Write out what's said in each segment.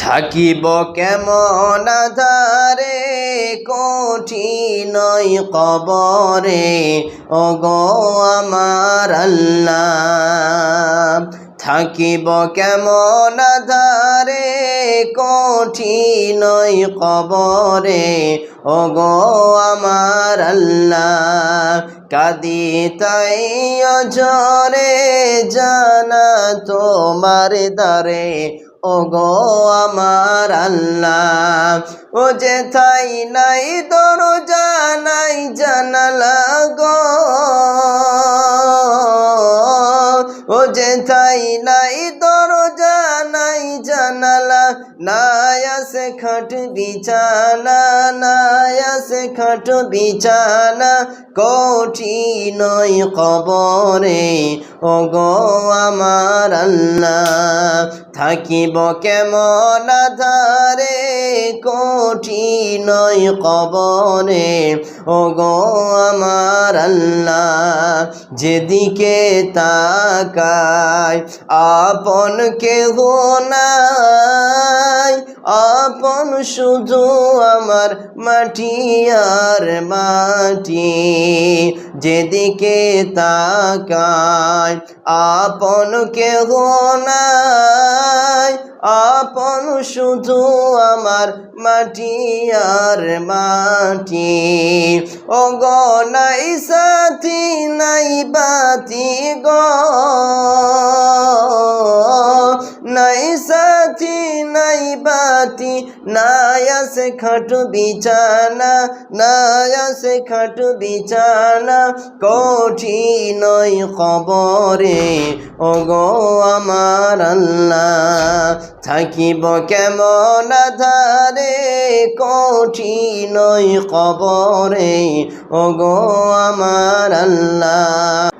থাকিব কেমন ধারে কঠিনই কবরে। ও গো আমার আল্লাহ, থাকিব কেমন ধারে কঠিনই কবরে। ও গো আমার আল্লাহ, কাদি তাই অজরে জানা তোমার দারে ও গো আমার আল্লাহ ও যে থাই নাই দরজা নাই জানালা গো। ও যে তাই নাই দরজা, নাই জানালা, নাই খাট বিছানা, নাই খাট বিছানা কঠিনই কবরে ও গো আমার আল্লাহ, থাকিব কেমন ধারে কঠিনই কবরে ও গো আমার আল্লাহ, যেদিকে তাকায় আপন কেহ নাই। আপন শুধু আমার মাটি আর মাটি, যেদিকে তাকায় আপন কেহ নাই। আপন শুধু আমার মাটি আর মাটি। ও গ নাই সাথী, নাই বাতি গ। নাই সাথী, নাই বাতি, নাই আসে খাট বিছানা, নাই আসে খাট বিছানা কঠিনই খবরে ও গো আমার আল্লাহ, থাকিব কেমন ধারে কঠিনই কবরে। ও গো আমার আল্লাহ।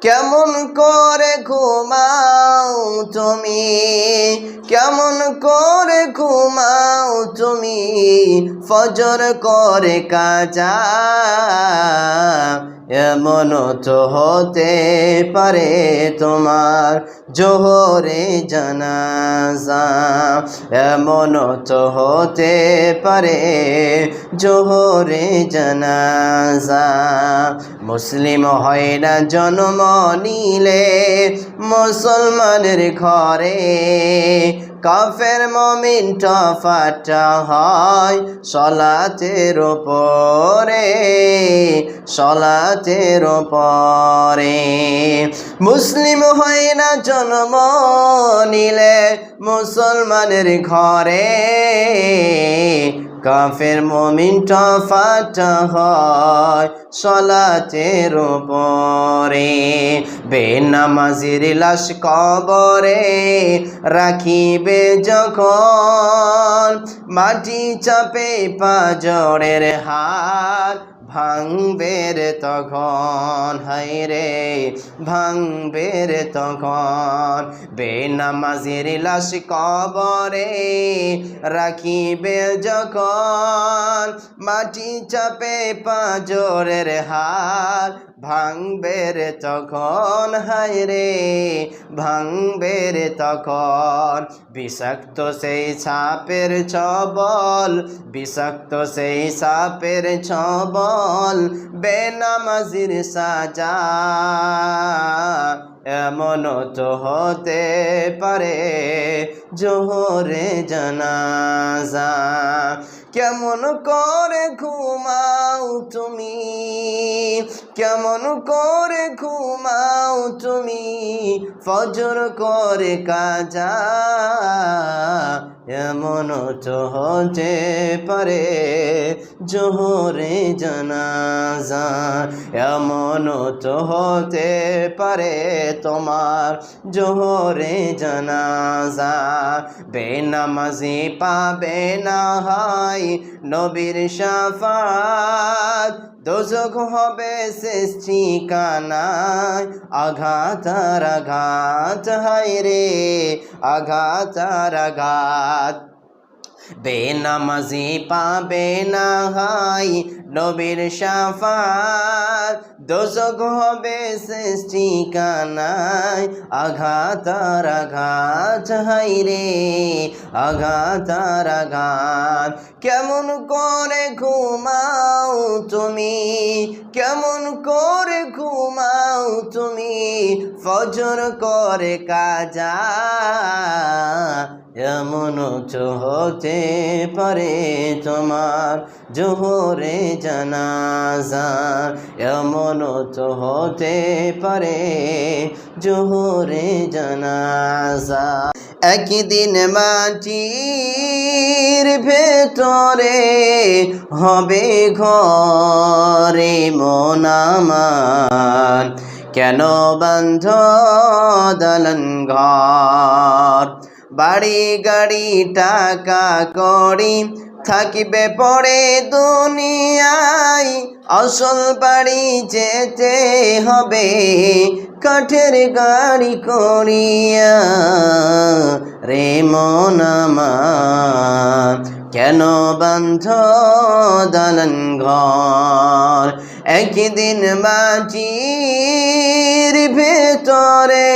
কেমন করে ঘুমাও তুমি? কেমন করে ঘুমাও তুমি? ফজর করে কাজা। এমন তো হতে পারে তোমার জোহরে জানাজা। এমন তো হতে পারে জোহরে জানাজা। মুসলিম হয় না জন্ম নিলে মুসলমানের ঘরে কাফের মমিন ফাটা হয় সলাতের ওপরে সলাতের ওপরে। মুসলিম হয় না জন্ম নিলে মুসলমানের ঘরে কাফের মমিন ফাটা হয় সলাতের ওপরে বেনামাজির লাশ কবরে রাখিবে যখন। মাটি চাপে পাজরের হাত ভাঙবে রে তখন হাই রে ভাঙবে রে তখন। বেনামাজির লাশ কবরে রাখিবে যখন, মাটি চাপে পাঁজরের হাত ভাঙবে রে তখন হাই রে, ভাঙবে তখন। বিষাক্ত সেই সাপের ছবল, বিষাক্ত সেই সাপের ছবল, বেনামাজির সাজা। এমন তো হতে পারে, জোহরে জানাজা। কেমন করে ঘুমাও তুমি? কেমন করে ঘুমাও তুমি? ফজর করে কাজা এমন তো পারে জোহরে জানাজা। এমন তো হতে পারে তোমার জোহরে জানাজা। বেনামাজি পাবে না হাই নবীর সাফাত। দোজক হবে শেষ ঠিকানায় আঘাত আর আঘাত হায় রে। আঘাত আর আঘাত। বেনামাজি পাবে না হাই, নবীর সাফাত। দোজক হবে শেষ ঠিকানায় আঘাত আর আঘাত, হাই রে, আঘাত আর আঘাত। কেমন করে ঘুমাও তুমি, কেমন করে ঘুমাও তুমি, ফজর করে কাজা। এমন হতে পারে তোমার জোহরে জানাজা, এমন হতে পারে জোহরে জানাজা। একদিন মাটির ভেতরে হবে ঘরে মন কেন বন্ধ দলন ঘর? বাড়ি, গাড়ি, টাকা করি থাকিবে পরে দুনিয়ায়। আসল বাড়ি যেতে হবে, কাঠের গাড়ি করিয়া রে মন কেন বন্ধ দালন ঘর? একদিন মাটির ভেতরে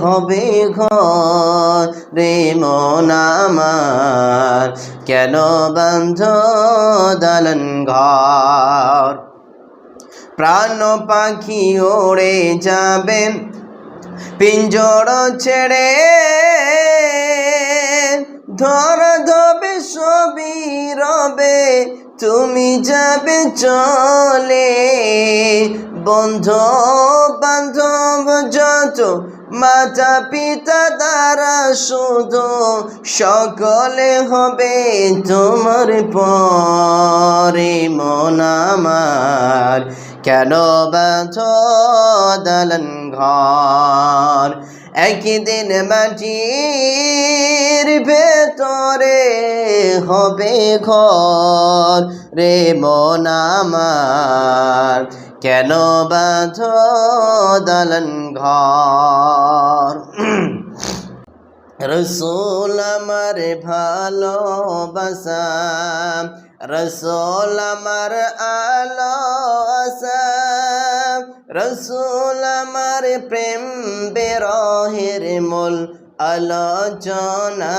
হবে ঘর রে মন আমার। কেন বন্ধ দালন ঘর? প্রাণ পাখি ওড়ে যাবে, পিঞ্জর ছেড়ে ধর ধবে সবই রবে, তুমি যাবে চলে বন্ধ বান্ধব যত মাতা পিতা দ্বারা শুধু সকলে হবে তোমার পরে মন আমার। কেন বাঁধ দালন ঘর? একদিন মাটির ভেতরে হবে ঘর রে মন আমার। কেন বাঁধ দালন ঘর? রসুল আমার ভালোবাসা, রসুল আমার আলো আসা রসুল আমার প্রেম বেরহের মূল আলোচনা।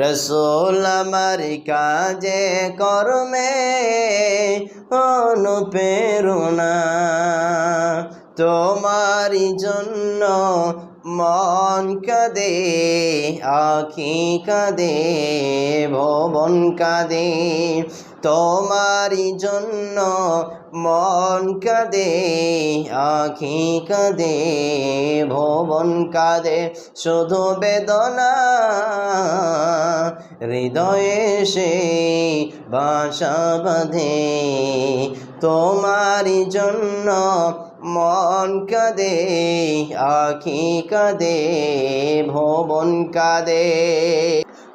রসুল আমার কাজে কর্মে অনুপ্রেরণা। তোমারই জন্য মন কাঁদে আখি কাঁদে ভবন কাঁদে। তোমারই জন্য মন কাঁদে, আখি কাঁদে, ভবন কাঁদে, শুধু বেদনা হৃদয়ে সে বাসা বাঁধে। তোমারই জন্য মন কাঁদে, আখি কাঁদে, ভবন কাঁদে।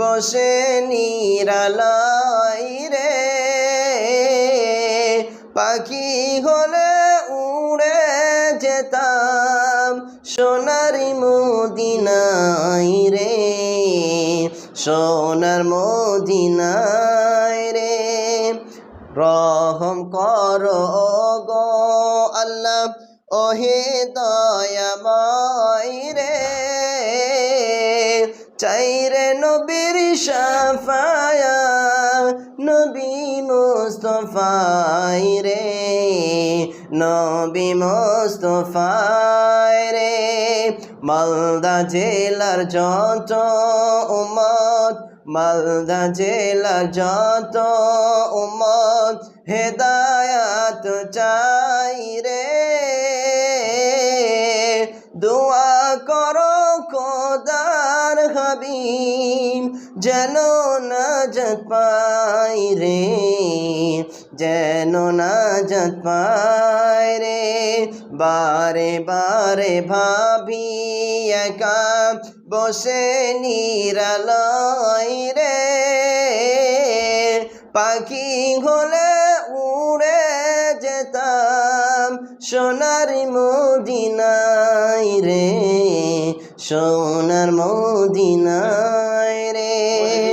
বসে নিরালাই রে। পাখি হলে উড়ে যেতাম সোনারি মদিনাই রে, সোনার মদিনাই রে। রহম কর গো আল্লাহ, ওহে দয়াময় রে। চাইরে নবীর সাফায়া, নবী মুস্তফাই রে, নবী মুস্তফাই রে। মালদা জেলার যত উমত মালদা জেলার যত উমত হেদায়াত চাই রে। দোয়া হাবিব যেন নাজত পাই রে, যেন নাজত পাই রে। বারে বারে ভাবি একা বসে নিরালয় রে। পাখি হলে উড়ে যেতাম সোনার মদিনায় রে। সোনার মদিনায় রে।